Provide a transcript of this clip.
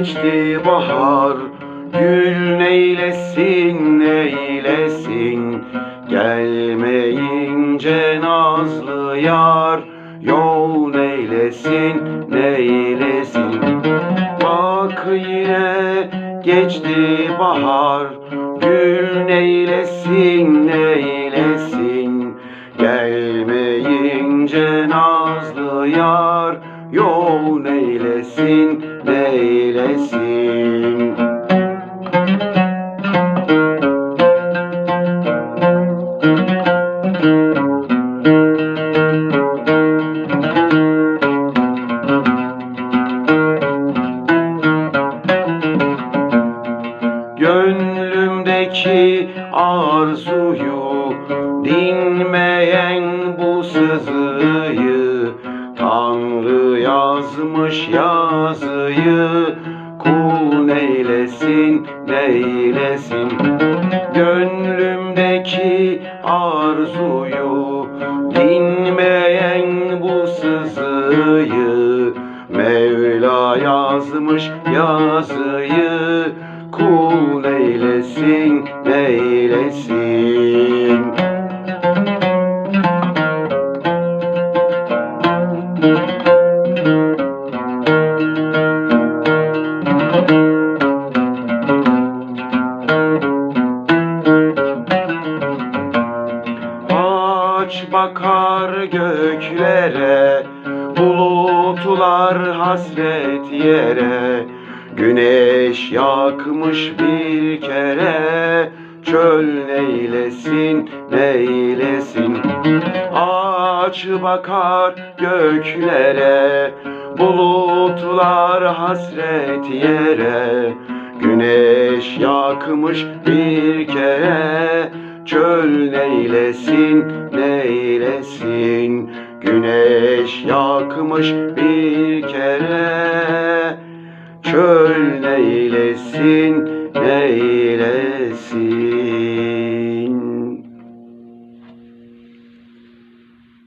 geçti bahar. Gül neylesin neylesin? Gelmeyince nazlı yar. Yol neylesin neylesin? Bak yine geçti bahar. Gül neylesin neylesin? Gelmeyince nazlı yar. Yol neylesin neylesin? Gönlümdeki arzuyu dinmeyen bu sızıyı Tanrı yazmış yazıyı kul neylesin neylesin? Gönlümdeki arzuyu dinmeyen bu sızıyı Mevla yazmış yazıyı kul neylesin neylesin Aç bakar göklere Bulutlar hasret yere. Güneş yakmış bir kere Çöl neylesin neylesin? Aç bakar göklere Bulutlar hasret yere. Güneş yakmış bir kere Çöl neylesin neylesin? Güneş yakmış bir kere. Çöl neylesin neylesin